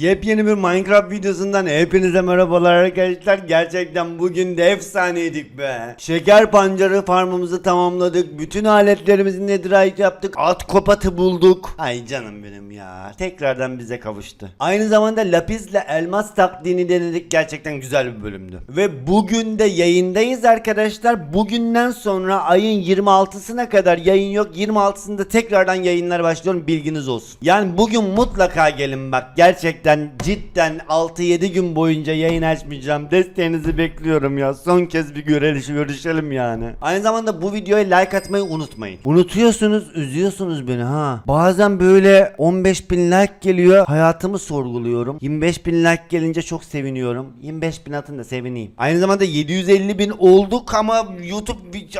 Yepyeni bir Minecraft videosundan hepinize merhabalar arkadaşlar. Gerçekten bugün de efsaneydik be. Şeker pancarı farmımızı tamamladık. Bütün aletlerimizin netherite yaptık. At kopatı bulduk. Ay canım benim ya. Tekrardan bize kavuştu. Aynı zamanda lapisle elmas taktiğini denedik. Gerçekten güzel bir bölümdü. Ve bugün de yayındayız arkadaşlar. Bugünden sonra ayın 26'sına kadar yayın yok. 26'sında tekrardan yayınlar başlıyorum. Bilginiz olsun. Yani bugün mutlaka gelin bak. Gerçekten cidden 6-7 gün boyunca yayın açmayacağım. Desteğinizi bekliyorum ya. Son kez bir görelim, görüşelim yani. Aynı zamanda bu videoya like atmayı unutmayın. Unutuyorsunuz, üzüyorsunuz beni ha. Bazen böyle 15 bin like geliyor. Hayatımı sorguluyorum. 25 bin like gelince çok seviniyorum. 25 bin atın da sevineyim. Aynı zamanda 750 bin olduk ama YouTube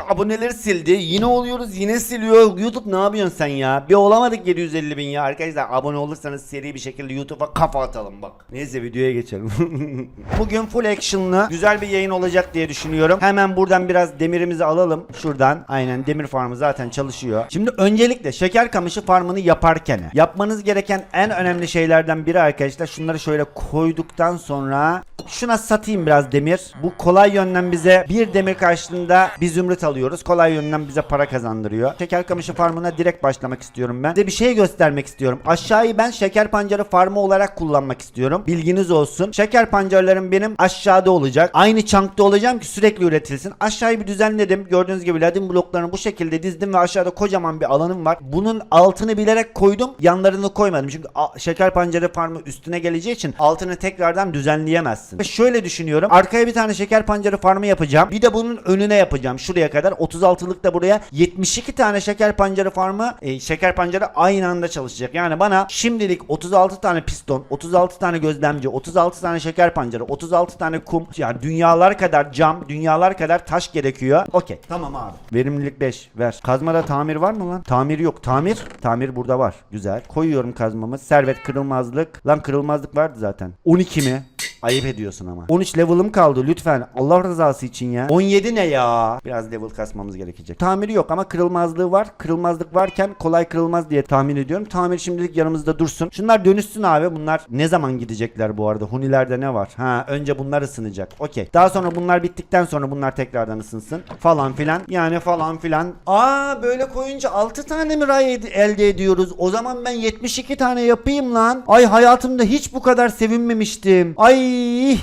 aboneleri sildi. Yine oluyoruz yine siliyor. YouTube ne yapıyorsun sen ya? Bir olamadık 750 bin ya. Arkadaşlar abone olursanız seri bir şekilde YouTube'a kafa atalım bak. Neyse videoya geçelim. Bugün full action'lı güzel bir yayın olacak diye düşünüyorum. Hemen buradan biraz demirimizi alalım. Şuradan aynen demir farmı zaten çalışıyor. Şimdi öncelikle şeker kamışı farmını yaparken yapmanız gereken en önemli şeylerden biri arkadaşlar şunları şöyle koyduktan sonra şuna satayım biraz demir. Bu kolay yönden bize bir demir karşılığında bir zümrüt alıyoruz. Kolay yönden bize para kazandırıyor. Şeker kamışı farmına direkt başlamak istiyorum ben. Size bir şey göstermek istiyorum. Aşağıyı ben şeker pancarı farmı olarak kullanmak istiyorum. Bilginiz olsun. Şeker pancarlarım benim aşağıda olacak. Aynı çankta olacağım ki sürekli üretilsin. Aşağıyı bir düzenledim. Gördüğünüz gibi ladin bloklarını bu şekilde dizdim ve aşağıda kocaman bir alanım var. Bunun altını bilerek koydum. Yanlarını koymadım. Çünkü şeker pancarı farmı üstüne geleceği için altını tekrardan düzenleyemezsin. Ve şöyle düşünüyorum. Arkaya bir tane şeker pancarı farmı yapacağım. Bir de bunun önüne yapacağım. Şuraya kadar 36'lık da buraya 72 tane şeker pancarı farmı e, şeker pancarı aynı anda çalışacak. Yani bana şimdilik 36 tane piston, 36 tane gözlemci, 36 tane şeker pancarı, 36 tane kum yani dünyalar kadar cam, dünyalar kadar taş gerekiyor. Okey. Tamam abi. Verimlilik 5 ver. Kazmada tamir var mı lan? Tamir yok. Tamir. Tamir burada var. Güzel. Koyuyorum kazmamı. Servet kırılmazlık. Lan kırılmazlık vardı zaten. 12 mi? Ayıp ediyorsun ama. 13 level'ım kaldı lütfen. Allah rızası için ya. 17 ne ya? Biraz level kasmamız gerekecek. Tamiri yok ama kırılmazlığı var. Kırılmazlık varken kolay kırılmaz diye tahmin ediyorum. Tamir şimdilik yanımızda dursun. Şunlar dönüşsün abi. Bunlar ne zaman gidecekler bu arada? Hunilerde ne var? Ha önce bunlar ısınacak. Okey. Daha sonra bunlar bittikten sonra bunlar tekrardan ısınsın. Falan filan. Yani falan filan. Aa böyle koyunca 6 tane mi ray ed- elde ediyoruz? O zaman ben 72 tane yapayım lan. Ay hayatımda hiç bu kadar sevinmemiştim. Ay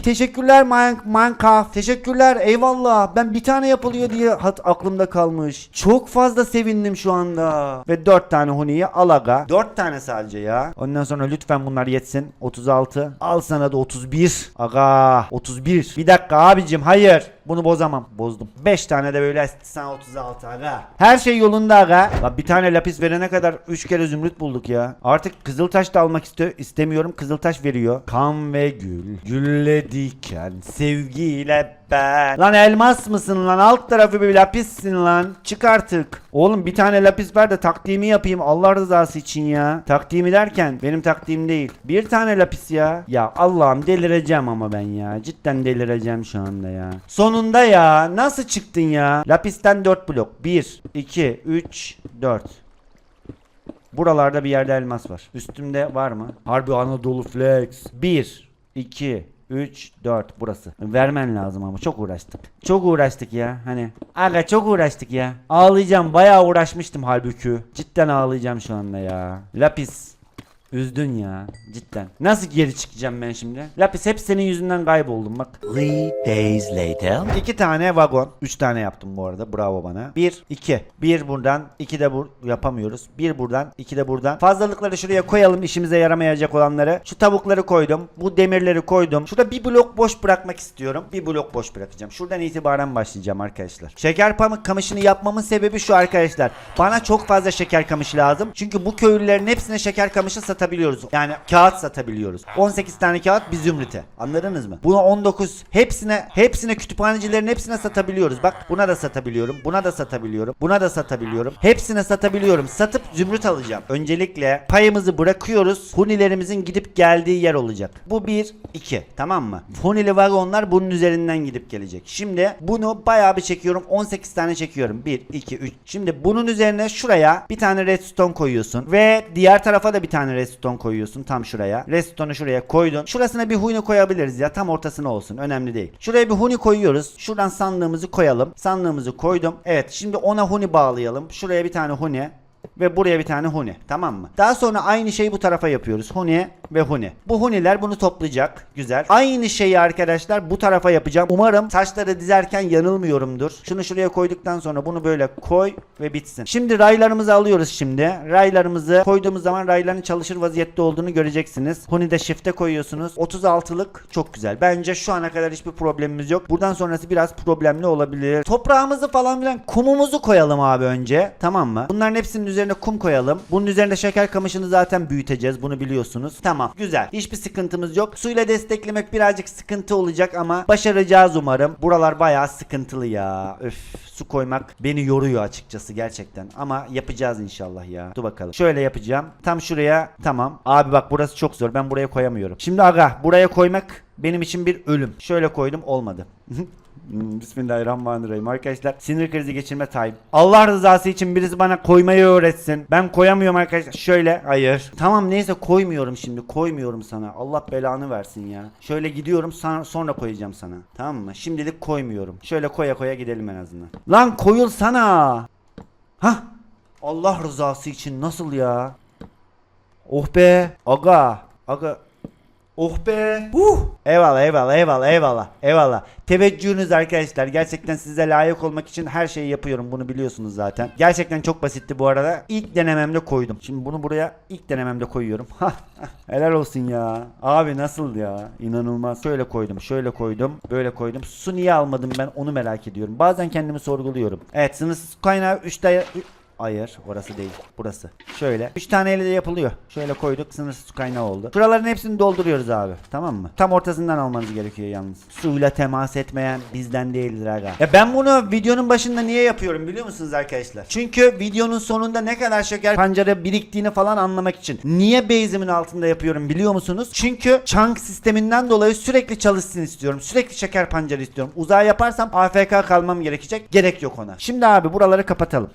teşekkürler Min- Minecraft. Teşekkürler eyvallah. Ben bir tane yapılıyor diye hat aklımda kalmış. Çok fazla sevindim şu anda. Ve 4 tane huniyi al aga. 4 tane sadece ya. Ondan sonra lütfen bunlar yetsin. 36. Al sana da 31. Aga 31. Bir dakika abicim hayır. Bunu bozamam. Bozdum. 5 tane de böyle sana 36 aga. Her şey yolunda aga. Lan bir tane lapis verene kadar 3 kere zümrüt bulduk ya. Artık kızıltaş da almak iste istemiyorum. Kızıltaş veriyor. Kan ve gül. Gülle diken. Sevgiyle ben. Lan elmas mısın lan? Alt tarafı bir lapissin lan. Çık artık. Oğlum bir tane lapis ver de taktiğimi yapayım Allah rızası için ya. Taktiğimi derken benim taktiğim değil. Bir tane lapis ya. Ya Allah'ım delireceğim ama ben ya. Cidden delireceğim şu anda ya. Sonunda ya. Nasıl çıktın ya? Lapisten 4 blok. 1, 2, 3, 4. Buralarda bir yerde elmas var. Üstümde var mı? Harbi Anadolu Flex. 1, 2, 3, 4 burası. Vermen lazım ama çok uğraştık. Çok uğraştık ya hani. Aga çok uğraştık ya. Ağlayacağım bayağı uğraşmıştım halbuki. Cidden ağlayacağım şu anda ya. Lapis. Üzdün ya cidden. Nasıl geri çıkacağım ben şimdi? Lapis hep senin yüzünden kayboldum bak. Three days later. İki tane vagon. Üç tane yaptım bu arada. Bravo bana. Bir, iki. Bir buradan, iki de bur yapamıyoruz. Bir buradan, iki de buradan. Fazlalıkları şuraya koyalım işimize yaramayacak olanları. Şu tavukları koydum. Bu demirleri koydum. Şurada bir blok boş bırakmak istiyorum. Bir blok boş bırakacağım. Şuradan itibaren başlayacağım arkadaşlar. Şeker pamuk kamışını yapmamın sebebi şu arkadaşlar. Bana çok fazla şeker kamışı lazım. Çünkü bu köylülerin hepsine şeker kamışı satabiliyoruz. Yani kağıt satabiliyoruz. 18 tane kağıt bir zümrüte. Anladınız mı? Buna 19 hepsine hepsine kütüphanecilerin hepsine satabiliyoruz. Bak buna da satabiliyorum. Buna da satabiliyorum. Buna da satabiliyorum. Hepsine satabiliyorum. Satıp zümrüt alacağım. Öncelikle payımızı bırakıyoruz. Hunilerimizin gidip geldiği yer olacak. Bu 1 2 tamam mı? Hunili vagonlar bunun üzerinden gidip gelecek. Şimdi bunu bayağı bir çekiyorum. 18 tane çekiyorum. 1 2 3. Şimdi bunun üzerine şuraya bir tane redstone koyuyorsun ve diğer tarafa da bir tane redstone Redstone koyuyorsun tam şuraya. Redstone'u şuraya koydun. Şurasına bir huni koyabiliriz ya. Tam ortasına olsun. Önemli değil. Şuraya bir huni koyuyoruz. Şuradan sandığımızı koyalım. Sandığımızı koydum. Evet şimdi ona huni bağlayalım. Şuraya bir tane huni. Ve buraya bir tane huni. Tamam mı? Daha sonra aynı şeyi bu tarafa yapıyoruz. Huni ve huni. Bu huniler bunu toplayacak. Güzel. Aynı şeyi arkadaşlar bu tarafa yapacağım. Umarım taşları dizerken yanılmıyorumdur. Şunu şuraya koyduktan sonra bunu böyle koy ve bitsin. Şimdi raylarımızı alıyoruz şimdi. Raylarımızı koyduğumuz zaman rayların çalışır vaziyette olduğunu göreceksiniz. Huni de shift'e koyuyorsunuz. 36'lık çok güzel. Bence şu ana kadar hiçbir problemimiz yok. Buradan sonrası biraz problemli olabilir. Toprağımızı falan filan kumumuzu koyalım abi önce. Tamam mı? Bunların hepsinin üzerine kum koyalım. Bunun üzerinde şeker kamışını zaten büyüteceğiz. Bunu biliyorsunuz. Tamam. Güzel. Hiçbir sıkıntımız yok. Suyla desteklemek birazcık sıkıntı olacak ama başaracağız umarım. Buralar bayağı sıkıntılı ya. Öf. Su koymak beni yoruyor açıkçası gerçekten. Ama yapacağız inşallah ya. Dur bakalım. Şöyle yapacağım. Tam şuraya. Tamam. Abi bak burası çok zor. Ben buraya koyamıyorum. Şimdi aga buraya koymak benim için bir ölüm. Şöyle koydum olmadı. Bismillahirrahmanirrahim. Arkadaşlar sinir krizi geçirme time. Allah rızası için birisi bana koymayı öğretsin. Ben koyamıyorum arkadaşlar. Şöyle hayır. Tamam neyse koymuyorum şimdi. Koymuyorum sana. Allah belanı versin ya. Şöyle gidiyorum sana- sonra koyacağım sana. Tamam mı? Şimdilik koymuyorum. Şöyle koya koya gidelim en azından. Lan koyulsana. Hah. Allah rızası için nasıl ya? Oh be. Aga. Aga. Oh be. Uh. Eyvallah eyvallah eyvallah eyvallah eyvallah. Teveccühünüz arkadaşlar. Gerçekten size layık olmak için her şeyi yapıyorum. Bunu biliyorsunuz zaten. Gerçekten çok basitti bu arada. İlk denememde koydum. Şimdi bunu buraya ilk denememde koyuyorum. Helal olsun ya. Abi nasıl ya? İnanılmaz. Şöyle koydum. Şöyle koydum. Böyle koydum. Su niye almadım ben onu merak ediyorum. Bazen kendimi sorguluyorum. Evet sınırsız kaynağı 3 tane Hayır orası değil burası. Şöyle 3 taneyle de yapılıyor. Şöyle koyduk sınırsız su kaynağı oldu. Şuraların hepsini dolduruyoruz abi. Tamam mı? Tam ortasından almanız gerekiyor yalnız. Suyla temas etmeyen bizden değildir aga. Ya ben bunu videonun başında niye yapıyorum biliyor musunuz arkadaşlar? Çünkü videonun sonunda ne kadar şeker pancarı biriktiğini falan anlamak için. Niye base'imin altında yapıyorum biliyor musunuz? Çünkü chunk sisteminden dolayı sürekli çalışsın istiyorum. Sürekli şeker pancarı istiyorum. Uzağa yaparsam AFK kalmam gerekecek. Gerek yok ona. Şimdi abi buraları kapatalım.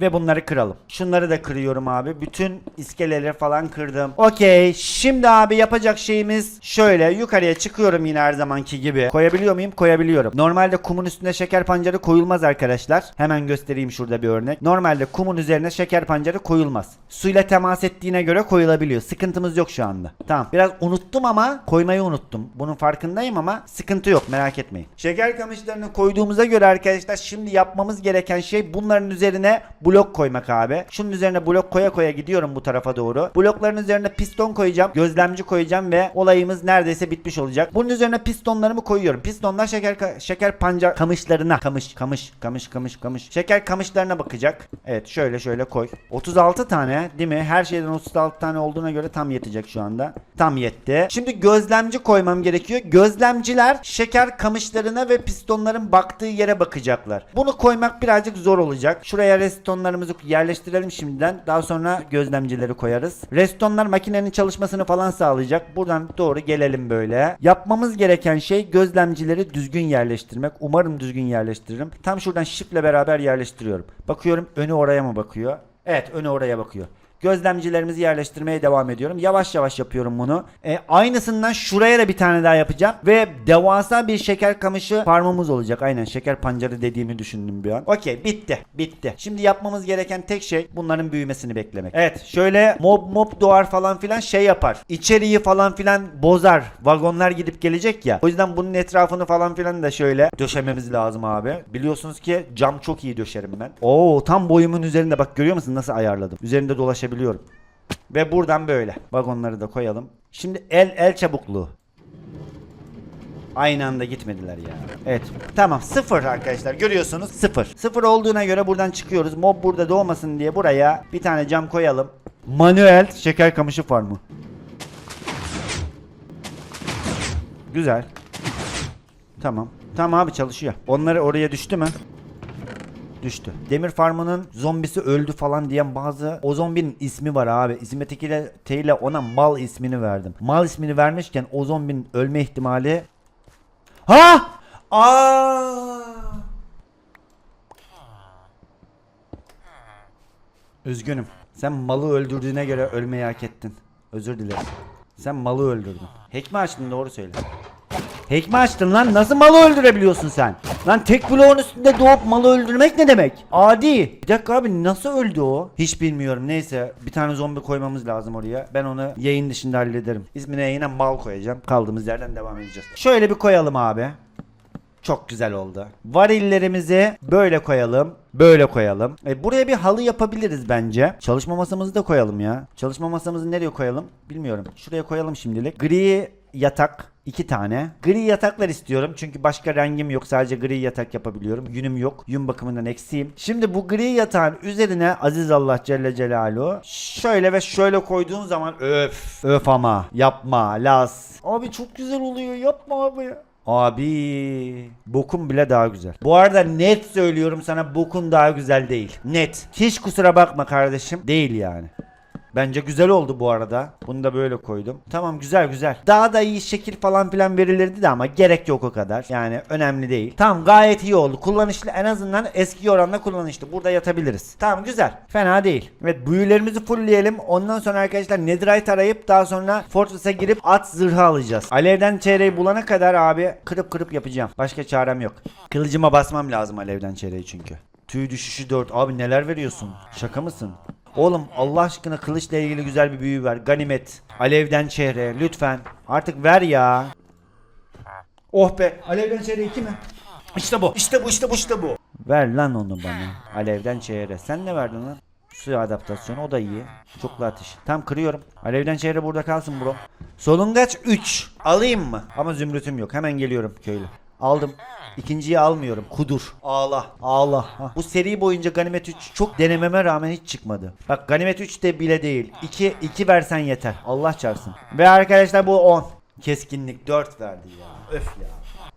Ve bunları kıralım. Şunları da kırıyorum abi. Bütün iskeleleri falan kırdım. Okey. Şimdi abi yapacak şeyimiz şöyle. Yukarıya çıkıyorum yine her zamanki gibi. Koyabiliyor muyum? Koyabiliyorum. Normalde kumun üstüne şeker pancarı koyulmaz arkadaşlar. Hemen göstereyim şurada bir örnek. Normalde kumun üzerine şeker pancarı koyulmaz. Suyla temas ettiğine göre koyulabiliyor. Sıkıntımız yok şu anda. Tamam. Biraz unuttum ama koymayı unuttum. Bunun farkındayım ama sıkıntı yok merak etmeyin. Şeker kamışlarını koyduğumuza göre arkadaşlar şimdi yapmamız gereken şey bunların üzerine blok koymak abi. Şunun üzerine blok koya koya gidiyorum bu tarafa doğru. Blokların üzerine piston koyacağım. Gözlemci koyacağım ve olayımız neredeyse bitmiş olacak. Bunun üzerine pistonlarımı koyuyorum. Pistonlar şeker şeker pancar kamışlarına kamış kamış kamış kamış kamış. Şeker kamışlarına bakacak. Evet şöyle şöyle koy. 36 tane değil mi? Her şeyden 36 tane olduğuna göre tam yetecek şu anda. Tam yetti. Şimdi gözlemci koymam gerekiyor. Gözlemciler şeker kamışlarına ve pistonların baktığı yere bakacaklar. Bunu koymak birazcık zor olacak. Şuraya restonlarımızı yerleştirelim şimdiden. Daha sonra gözlemcileri koyarız. Restonlar makinenin çalışmasını falan sağlayacak. Buradan doğru gelelim böyle. Yapmamız gereken şey gözlemcileri düzgün yerleştirmek. Umarım düzgün yerleştiririm. Tam şuradan shift'le beraber yerleştiriyorum. Bakıyorum önü oraya mı bakıyor? Evet önü oraya bakıyor. Gözlemcilerimizi yerleştirmeye devam ediyorum. Yavaş yavaş yapıyorum bunu. E, aynısından şuraya da bir tane daha yapacağım. Ve devasa bir şeker kamışı farmımız olacak. Aynen şeker pancarı dediğimi düşündüm bir an. Okey bitti. Bitti. Şimdi yapmamız gereken tek şey bunların büyümesini beklemek. Evet şöyle mob mob doğar falan filan şey yapar. İçeriği falan filan bozar. Vagonlar gidip gelecek ya. O yüzden bunun etrafını falan filan da şöyle döşememiz lazım abi. Biliyorsunuz ki cam çok iyi döşerim ben. Oo tam boyumun üzerinde bak görüyor musun nasıl ayarladım. Üzerinde dolaşabiliyorum. Ve buradan böyle. Vagonları da koyalım. Şimdi el el çabukluğu. Aynı anda gitmediler ya. Evet. Tamam sıfır arkadaşlar görüyorsunuz sıfır. Sıfır olduğuna göre buradan çıkıyoruz. Mob burada doğmasın diye buraya bir tane cam koyalım. Manuel şeker kamışı farmı. Güzel. Tamam. Tamam abi çalışıyor. Onları oraya düştü mü? Düştü. Demir farmının zombisi öldü falan diyen bazı o zombinin ismi var abi. İsmet ile T ile ona mal ismini verdim. Mal ismini vermişken o zombinin ölme ihtimali Ha! Aa! Üzgünüm. Sen malı öldürdüğüne göre ölmeyi hak ettin. Özür dilerim. Sen malı öldürdün. Hack mi açtın doğru söyle. Hack mi açtın lan? Nasıl malı öldürebiliyorsun sen? Lan tek bloğun üstünde doğup malı öldürmek ne demek? Adi. Bir dakika abi nasıl öldü o? Hiç bilmiyorum. Neyse bir tane zombi koymamız lazım oraya. Ben onu yayın dışında hallederim. İsmine yine mal koyacağım. Kaldığımız yerden devam edeceğiz. Şöyle bir koyalım abi. Çok güzel oldu. Varillerimizi böyle koyalım. Böyle koyalım. E, buraya bir halı yapabiliriz bence. Çalışma masamızı da koyalım ya. Çalışma masamızı nereye koyalım? Bilmiyorum. Şuraya koyalım şimdilik. Gri yatak iki tane. Gri yataklar istiyorum çünkü başka rengim yok. Sadece gri yatak yapabiliyorum. Yünüm yok. Yün bakımından eksiğim. Şimdi bu gri yatağın üzerine Aziz Allah Celle Celaluhu şöyle ve şöyle koyduğun zaman öf. Öf ama. Yapma. Las. Abi çok güzel oluyor. Yapma abi. Abi bokun bile daha güzel. Bu arada net söylüyorum sana bokun daha güzel değil. Net. Hiç kusura bakma kardeşim. Değil yani. Bence güzel oldu bu arada. Bunu da böyle koydum. Tamam güzel güzel. Daha da iyi şekil falan filan verilirdi de ama gerek yok o kadar. Yani önemli değil. Tamam gayet iyi oldu. Kullanışlı en azından eski oranla kullanışlı. Burada yatabiliriz. Tamam güzel. Fena değil. Evet büyülerimizi fullleyelim. Ondan sonra arkadaşlar Netherite arayıp daha sonra Fortress'a girip at zırhı alacağız. Alevden çeyreği bulana kadar abi kırıp kırıp yapacağım. Başka çarem yok. Kılıcıma basmam lazım alevden çeyreği çünkü. Tüy düşüşü 4. Abi neler veriyorsun? Şaka mısın? Oğlum Allah aşkına kılıçla ilgili güzel bir büyü ver. Ganimet. Alevden çehre. Lütfen. Artık ver ya. Oh be. Alevden çehre 2 mi? İşte bu. İşte bu. İşte bu. İşte bu. Ver lan onu bana. Alevden çehre. Sen ne verdin lan? Su adaptasyonu o da iyi. Çoklu ateş. Tam kırıyorum. Alevden çehre burada kalsın bro. Solungaç 3. Alayım mı? Ama zümrütüm yok. Hemen geliyorum köylü. Aldım. İkinciyi almıyorum. Kudur. Ağla. Ağla. Hah. Bu seri boyunca Ganimet 3 çok denememe rağmen hiç çıkmadı. Bak Ganimet 3 de bile değil. 2 2 versen yeter. Allah çarpsın. Ve arkadaşlar bu 10. Keskinlik 4 verdi ya. Öf ya.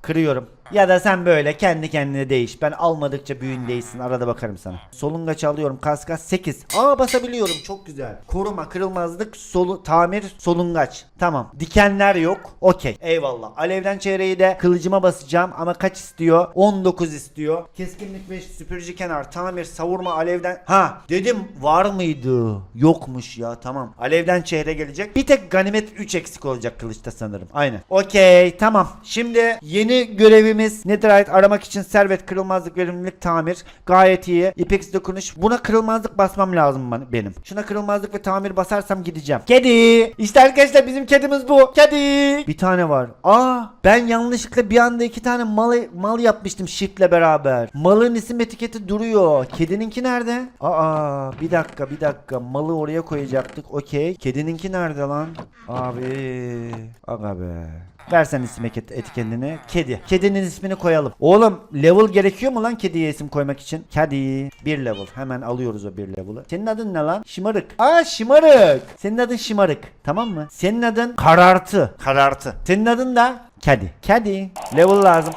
Kırıyorum. Ya da sen böyle kendi kendine değiş. Ben almadıkça büyün değişsin. Arada bakarım sana. Solungaç alıyorum. Kaskas 8. Aa basabiliyorum. Çok güzel. Koruma, kırılmazlık, solu, tamir, solungaç. Tamam. Dikenler yok. Okey. Eyvallah. Alevden çeyreği de kılıcıma basacağım ama kaç istiyor? 19 istiyor. Keskinlik 5, süpürücü kenar, tamir, savurma, alevden. Ha dedim var mıydı? Yokmuş ya tamam. Alevden çehre gelecek. Bir tek ganimet 3 eksik olacak kılıçta sanırım. Aynen. Okey tamam. Şimdi yeni görevimiz Netherite aramak için servet, kırılmazlık, verimlilik, tamir. Gayet iyi. İpex dokunuş. Buna kırılmazlık basmam lazım ben- benim. Şuna kırılmazlık ve tamir basarsam gideceğim. Kedi. İşte arkadaşlar bizim kedimiz bu. Kedi. Bir tane var. Aa ben yanlışlıkla bir anda iki tane mal, mal yapmıştım shiftle beraber. Malın isim etiketi duruyor. Kedininki nerede? Aa bir dakika bir dakika. Malı oraya koyacaktık. Okey. Kedininki nerede lan? Abi. Aga be. Versen isim etiket- etiketini. Kedi. Kedinin ismini koyalım. Oğlum level gerekiyor mu lan kediye isim koymak için? Kedi. Bir level. Hemen alıyoruz o bir level'ı. Senin adın ne lan? Şımarık. Aa şımarık. Senin adın şımarık. Tamam mı? Senin adın karartı. Karartı. Senin adın da kedi. Kedi. Level lazım.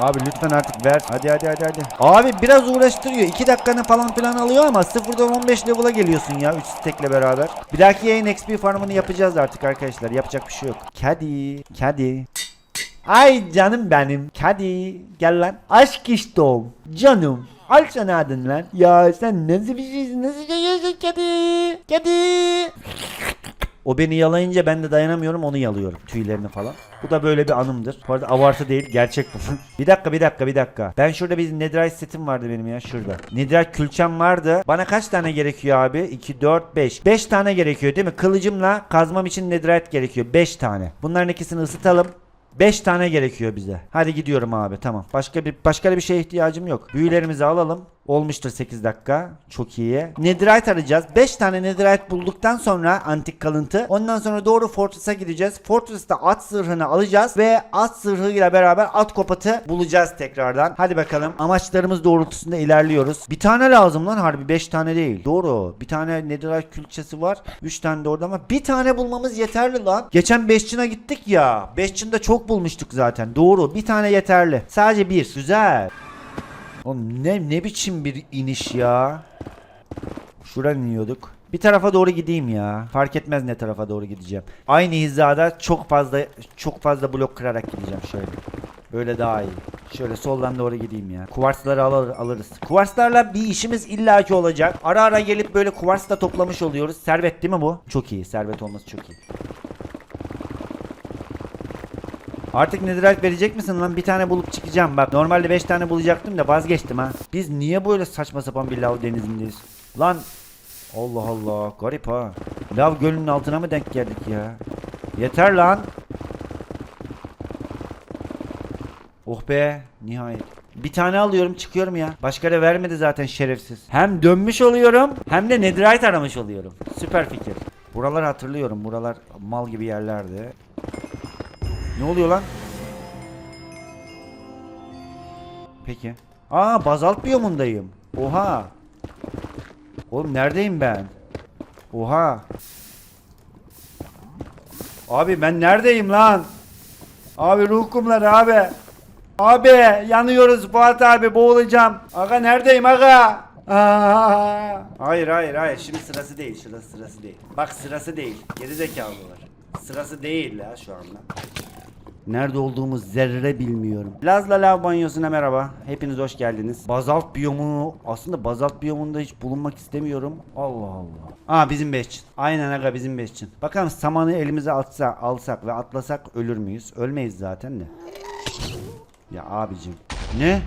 Abi lütfen artık ver. Hadi hadi hadi hadi. Abi biraz uğraştırıyor. 2 dakikanı falan filan alıyor ama 0'dan 15 level'a geliyorsun ya 3 stack'le beraber. Bir dahaki yayın XP farmını yapacağız artık arkadaşlar. Yapacak bir şey yok. Kedi. Kedi. Ay canım benim. Kedi. Gel lan. Aşk iştom. Canım. Al sana adın lan. Ya sen nasıl bir şeysin? Nasıl yiyorsun kedi? Kedi. O beni yalayınca ben de dayanamıyorum onu yalıyorum tüylerini falan. Bu da böyle bir anımdır. Bu arada abartı değil gerçek bu. bir dakika bir dakika bir dakika. Ben şurada bir netherite setim vardı benim ya şurada. Netherite külçem vardı. Bana kaç tane gerekiyor abi? 2, 4, 5. 5 tane gerekiyor değil mi? Kılıcımla kazmam için netherite gerekiyor. 5 tane. Bunların ikisini ısıtalım. 5 tane gerekiyor bize. Hadi gidiyorum abi tamam. Başka bir başka bir şeye ihtiyacım yok. Büyülerimizi alalım. Olmuştur 8 dakika. Çok iyi. Netherite arayacağız. 5 tane Netherite bulduktan sonra antik kalıntı. Ondan sonra doğru Fortress'a gideceğiz. Fortress'ta at zırhını alacağız ve at zırhıyla beraber at kopatı bulacağız tekrardan. Hadi bakalım. Amaçlarımız doğrultusunda ilerliyoruz. Bir tane lazım lan harbi 5 tane değil. Doğru. Bir tane Netherite külçesi var. 3 tane de orada ama bir tane bulmamız yeterli lan. Geçen 5 çına gittik ya. 5 çında çok bulmuştuk zaten. Doğru. Bir tane yeterli. Sadece bir. Güzel. Oğlum ne ne biçim bir iniş ya. Şuradan iniyorduk. Bir tarafa doğru gideyim ya. Fark etmez ne tarafa doğru gideceğim. Aynı hizada çok fazla çok fazla blok kırarak gideceğim şöyle. Böyle daha iyi. Şöyle soldan doğru gideyim ya. Kuvarsları alır, alırız. Kuvarslarla bir işimiz illaki olacak. Ara ara gelip böyle kuvars da toplamış oluyoruz. Servet değil mi bu? Çok iyi. Servet olması çok iyi. Artık netherite verecek misin lan? Bir tane bulup çıkacağım. Bak normalde 5 tane bulacaktım da vazgeçtim ha. Biz niye böyle saçma sapan bir lav denizindeyiz? Lan Allah Allah garip ha. Lav gölünün altına mı denk geldik ya? Yeter lan. Oh be nihayet. Bir tane alıyorum çıkıyorum ya. Başka da vermedi zaten şerefsiz. Hem dönmüş oluyorum hem de netherite aramış oluyorum. Süper fikir. Buraları hatırlıyorum. Buralar mal gibi yerlerdi. Ne oluyor lan? Peki. Aa bazalt biyomundayım. Oha. Oğlum neredeyim ben? Oha. Abi ben neredeyim lan? Abi ruh kumları abi. Abi yanıyoruz Fuat abi boğulacağım. Aga neredeyim aga? Aa! Hayır hayır hayır şimdi sırası değil sırası sırası değil. Bak sırası değil geri zekalılar. Sırası değil ya şu anda. Nerede olduğumu zerre bilmiyorum. Lazla Lav Banyosu'na merhaba. Hepiniz hoş geldiniz. Bazalt biyomu aslında bazalt biyomunda hiç bulunmak istemiyorum. Allah Allah. Aa bizim beşçin. Aynen aga bizim beşçin. Bakalım samanı elimize atsa, alsak ve atlasak ölür müyüz? Ölmeyiz zaten de. Ya abicim. Ne?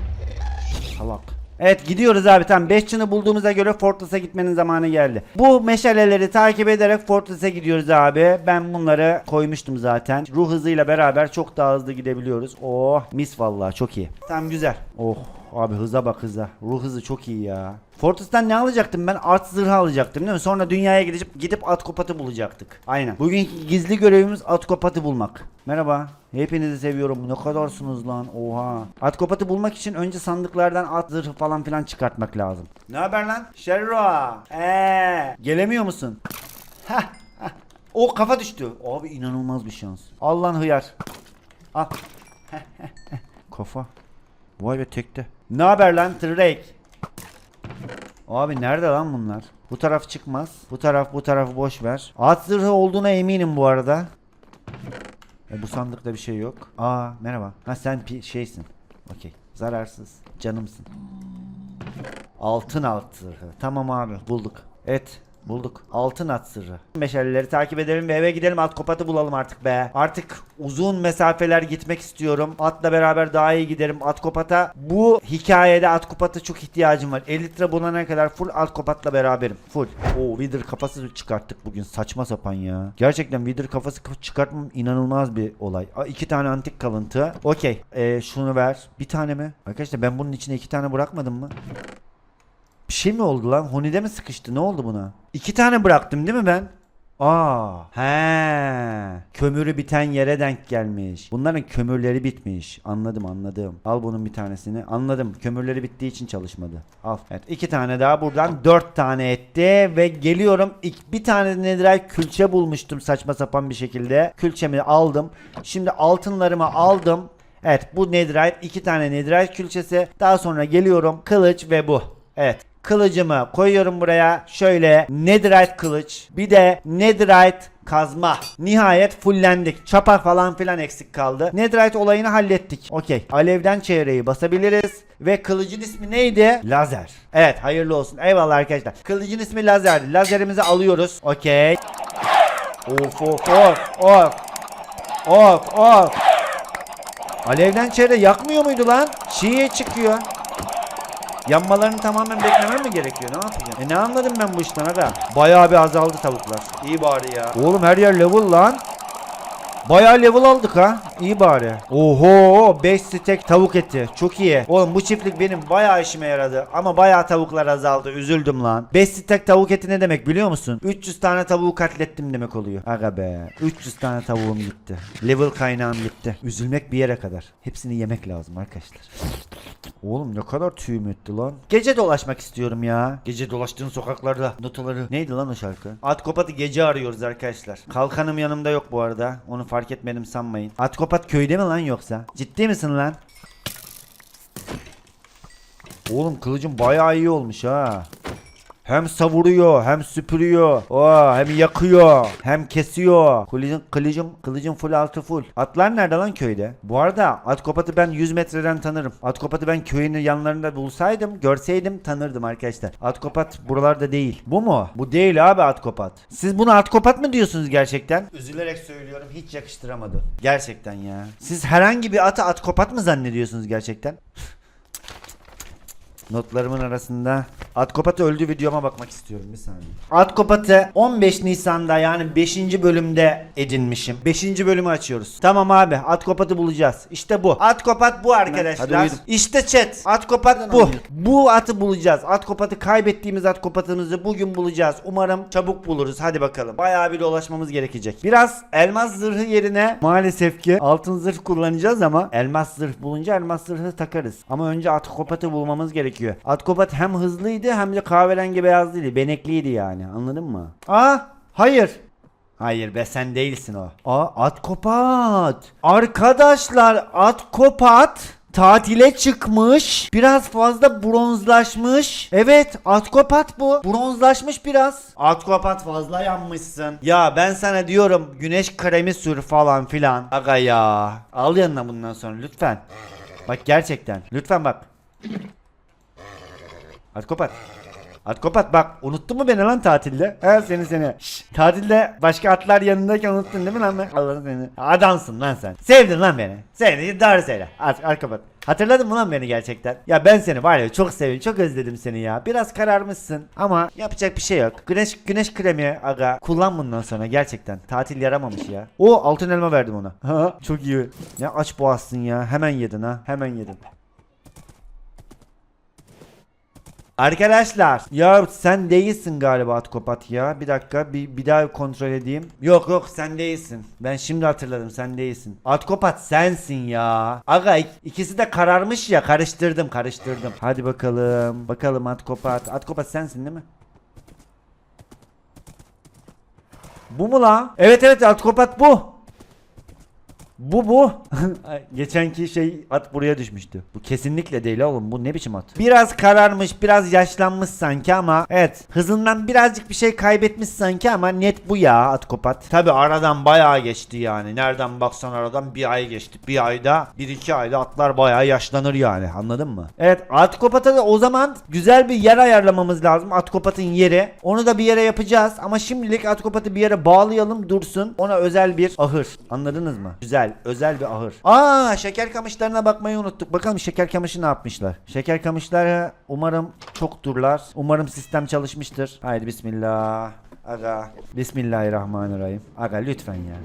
Salak. Evet gidiyoruz abi tamam 5 çını bulduğumuza göre Fortress'a gitmenin zamanı geldi. Bu meşaleleri takip ederek Fortress'a gidiyoruz abi. Ben bunları koymuştum zaten. Ruh hızıyla beraber çok daha hızlı gidebiliyoruz. Oh mis vallahi çok iyi. Tamam güzel. Oh abi hıza bak hıza. Ruh hızı çok iyi ya. Fortress'tan ne alacaktım ben? At zırhı alacaktım değil mi? Sonra dünyaya gidip gidip at kopatı bulacaktık. Aynen. Bugünkü gizli görevimiz at kopatı bulmak. Merhaba. Hepinizi seviyorum. Ne kadarsınız lan? Oha. At kopatı bulmak için önce sandıklardan at zırhı falan filan çıkartmak lazım. Ne haber lan? Sherra. Eee. Gelemiyor musun? Hah. O kafa düştü. Abi inanılmaz bir şans. Al lan hıyar. Al. kafa. Vay be tekte. Ne haber lan Drake? Abi nerede lan bunlar? Bu taraf çıkmaz. Bu taraf bu tarafı boş ver. At zırhı olduğuna eminim bu arada. E bu sandıkta bir şey yok. Aa merhaba. Ha sen pi- şeysin. Okey. Zararsız. Canımsın. Altın zırhı. Tamam abi bulduk. Evet bulduk. Altın at zırhı. Meşaleleri takip edelim ve eve gidelim at kopatı bulalım artık be. Artık uzun mesafeler gitmek istiyorum. Atla beraber daha iyi giderim. At kopata bu hikayede at kopata çok ihtiyacım var. 50 litre bulana kadar full at kopatla beraberim. Full. Oo Wither kafası çıkarttık bugün. Saçma sapan ya. Gerçekten Wither kafası çıkartmam inanılmaz bir olay. Aa, iki tane antik kalıntı. Okey. Ee, şunu ver. Bir tane mi? Arkadaşlar ben bunun içine iki tane bırakmadım mı? Bir şey mi oldu lan? Honide mi sıkıştı? Ne oldu buna? İki tane bıraktım değil mi ben? Aa, he. Kömürü biten yere denk gelmiş. Bunların kömürleri bitmiş. Anladım, anladım. Al bunun bir tanesini. Anladım. Kömürleri bittiği için çalışmadı. Al. Evet, iki tane daha buradan dört tane etti ve geliyorum. İk, bir tane netherite külçe bulmuştum saçma sapan bir şekilde. Külçemi aldım. Şimdi altınlarımı aldım. Evet, bu netherite iki tane netherite külçesi. Daha sonra geliyorum. Kılıç ve bu. Evet. Kılıcımı koyuyorum buraya. Şöyle netherite kılıç. Bir de netherite kazma. Nihayet fullendik. Çapa falan filan eksik kaldı. Netherite olayını hallettik. Okey. Alevden çevreyi basabiliriz. Ve kılıcın ismi neydi? Lazer. Evet hayırlı olsun. Eyvallah arkadaşlar. Kılıcın ismi lazerdi. Lazerimizi alıyoruz. Okey. Of of of of. Of of. Alevden çevre yakmıyor muydu lan? Çiğe çıkıyor. Yanmalarını tamamen beklemem mi gerekiyor? Ne yapacağım? E ne anladım ben bu işten aga? Bayağı bir azaldı tavuklar. İyi bari ya. Oğlum her yer level lan. Bayağı level aldık ha. İyi bari. Oho 5 stek tavuk eti. Çok iyi. Oğlum bu çiftlik benim bayağı işime yaradı. Ama bayağı tavuklar azaldı. Üzüldüm lan. 5 stek tavuk eti ne demek biliyor musun? 300 tane tavuğu katlettim demek oluyor. Aga be. 300 tane tavuğum gitti. Level kaynağım gitti. Üzülmek bir yere kadar. Hepsini yemek lazım arkadaşlar. Oğlum ne kadar tüyüm etti lan. Gece dolaşmak istiyorum ya. Gece dolaştığın sokaklarda notaları. Neydi lan o şarkı? Atkopat'ı gece arıyoruz arkadaşlar. Kalkanım yanımda yok bu arada. Onu fark etmedim sanmayın. Atkopat köyde mi lan yoksa? Ciddi misin lan? Oğlum kılıcım bayağı iyi olmuş ha. He Hem savuruyor hem süpürüyor. Oo, hem yakıyor hem kesiyor. Kılıcın, kılıcım, kılıcım full altı full. Atlar nerede lan köyde? Bu arada Atkopat'ı ben 100 metreden tanırım. Atkopat'ı ben köyün yanlarında bulsaydım, görseydim tanırdım arkadaşlar. Atkopat buralarda değil. Bu mu? Bu değil abi Atkopat. Siz bunu Atkopat mı diyorsunuz gerçekten? Üzülerek söylüyorum hiç yakıştıramadı. Gerçekten ya. Siz herhangi bir atı Atkopat mı zannediyorsunuz gerçekten? Notlarımın arasında Atkopat öldü videoma bakmak istiyorum bir saniye. Atkopat'ı 15 Nisan'da yani 5. bölümde edinmişim. 5. bölümü açıyoruz. Tamam abi Atkopat'ı bulacağız. İşte bu. Atkopat bu Hadi arkadaşlar. uyudum. İşte chat. Atkopat bu. Bu atı bulacağız. Atkopat'ı kaybettiğimiz Atkopat'ımızı bugün bulacağız. Umarım çabuk buluruz. Hadi bakalım. Bayağı bir dolaşmamız gerekecek. Biraz elmas zırhı yerine maalesef ki altın zırh kullanacağız ama elmas zırh bulunca elmas zırhı takarız. Ama önce Atkopat'ı bulmamız gerekiyor. Atkopat hem hızlıydı hem de kahverengi beyazlıydı. Benekliydi yani. Anladın mı? Aa hayır. Hayır be sen değilsin o. Aa at kopat. Arkadaşlar at kopat tatile çıkmış. Biraz fazla bronzlaşmış. Evet atkopat bu. Bronzlaşmış biraz. Atkopat fazla yanmışsın. Ya ben sana diyorum güneş kremi sür falan filan. Aga ya. Al yanına bundan sonra lütfen. Bak gerçekten. Lütfen bak. Atkopat. Atkopat bak unuttun mu beni lan tatilde? He seni seni. Şşş, tatilde başka atlar yanındayken unuttun değil mi lan ben? Allah'ın seni. Adamsın lan sen. Sevdin lan beni. Sevdin doğru söyle. At, Atkopat. Hatırladın mı lan beni gerçekten? Ya ben seni var ya çok sevdim çok özledim seni ya. Biraz kararmışsın ama yapacak bir şey yok. Güneş güneş kremi aga kullan bundan sonra gerçekten. Tatil yaramamış ya. O altın elma verdim ona. Çok iyi. Ne aç boğazsın ya. Hemen yedin ha. Hemen yedin. Arkadaşlar ya sen değilsin galiba Atkopat ya. Bir dakika bir, bir daha kontrol edeyim. Yok yok sen değilsin. Ben şimdi hatırladım sen değilsin. Atkopat sensin ya. Aga ik- ikisi de kararmış ya karıştırdım karıştırdım. Hadi bakalım. Bakalım Atkopat. Atkopat sensin değil mi? Bu mu la? Evet evet Atkopat bu. Bu bu. Geçenki şey at buraya düşmüştü. Bu kesinlikle değil oğlum. Bu ne biçim at? Biraz kararmış, biraz yaşlanmış sanki ama evet. Hızından birazcık bir şey kaybetmiş sanki ama net bu ya at kopat. Tabi aradan bayağı geçti yani. Nereden baksan aradan bir ay geçti. Bir ayda, bir iki ayda atlar bayağı yaşlanır yani. Anladın mı? Evet at kopata da o zaman güzel bir yer ayarlamamız lazım. At kopatın yeri. Onu da bir yere yapacağız ama şimdilik at kopatı bir yere bağlayalım dursun. Ona özel bir ahır. Anladınız mı? Güzel. Özel bir ahır. Aa şeker kamışlarına bakmayı unuttuk. Bakalım şeker kamışı ne yapmışlar? Şeker kamışları umarım çokturlar. Umarım sistem çalışmıştır. Haydi bismillah. Aga. Bismillahirrahmanirrahim. Aga lütfen ya.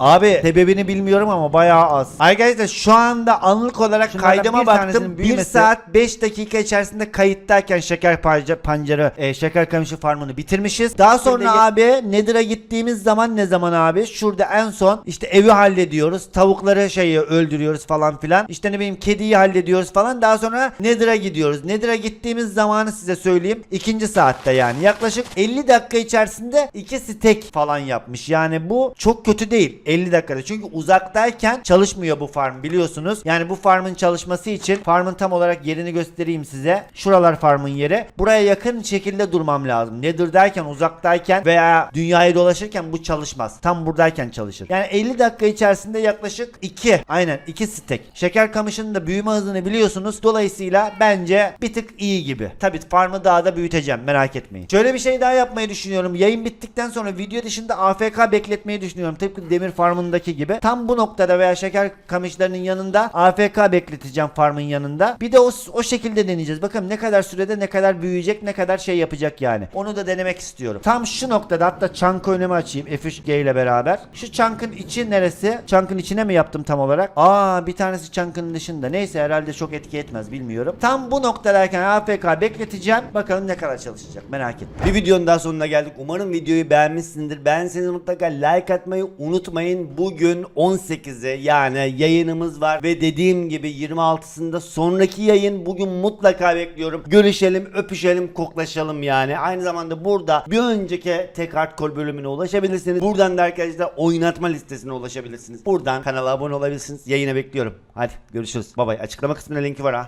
Abi sebebini bilmiyorum ama bayağı az. Arkadaşlar şu anda anlık olarak Şunlardan kaydıma bir baktım. tanesinin 1 büyümesi- saat 5 dakika içerisinde kayıttayken şeker panca- pancarı, e, şeker kamışı farmını bitirmişiz. Daha sonra abi Nether'a gittiğimiz zaman ne zaman abi? Şurada en son işte evi hallediyoruz. Tavukları şeyi öldürüyoruz falan filan. İşte ne bileyim kediyi hallediyoruz falan. Daha sonra Nether'a gidiyoruz. Nether'a gittiğimiz zamanı size söyleyeyim. ikinci saatte yani. Yaklaşık 50 dakika içerisinde iki stek falan yapmış. Yani bu çok kötü değil. 50 dakikada. Çünkü uzaktayken çalışmıyor bu farm biliyorsunuz. Yani bu farmın çalışması için farmın tam olarak yerini göstereyim size. Şuralar farmın yeri. Buraya yakın şekilde durmam lazım. Nedir derken uzaktayken veya dünyayı dolaşırken bu çalışmaz. Tam buradayken çalışır. Yani 50 dakika içerisinde yaklaşık 2 aynen 2 stek. Şeker kamışının da büyüme hızını biliyorsunuz. Dolayısıyla bence bir tık iyi gibi. Tabi farmı daha da büyüteceğim merak etmeyin. Şöyle bir şey daha yapmayı düşünüyorum. Yayın bittikten sonra video dışında AFK bekletmeyi düşünüyorum. Tıpkı demir farmındaki gibi. Tam bu noktada veya şeker kamışlarının yanında AFK bekleteceğim farmın yanında. Bir de o, o şekilde deneyeceğiz. Bakalım ne kadar sürede ne kadar büyüyecek ne kadar şey yapacak yani. Onu da denemek istiyorum. Tam şu noktada hatta chunk önümü açayım F3G ile beraber. Şu chunk'ın içi neresi? Chunk'ın içine mi yaptım tam olarak? Aa bir tanesi chunk'ın dışında. Neyse herhalde çok etki etmez bilmiyorum. Tam bu noktadayken AFK bekleteceğim. Bakalım ne kadar çalışacak merak etme. Bir videonun daha sonuna geldik. Umarım videoyu beğenmişsinizdir. Beğenseniz mutlaka like atmayı unutmayın. Bugün 18'i yani yayınımız var ve dediğim gibi 26'sında sonraki yayın bugün mutlaka bekliyorum. Görüşelim, öpüşelim, koklaşalım yani. Aynı zamanda burada bir önceki tek hardcore bölümüne ulaşabilirsiniz. Buradan da arkadaşlar oynatma listesine ulaşabilirsiniz. Buradan kanala abone olabilirsiniz. Yayına bekliyorum. Hadi görüşürüz. Bye bye. Açıklama kısmında linki var ha.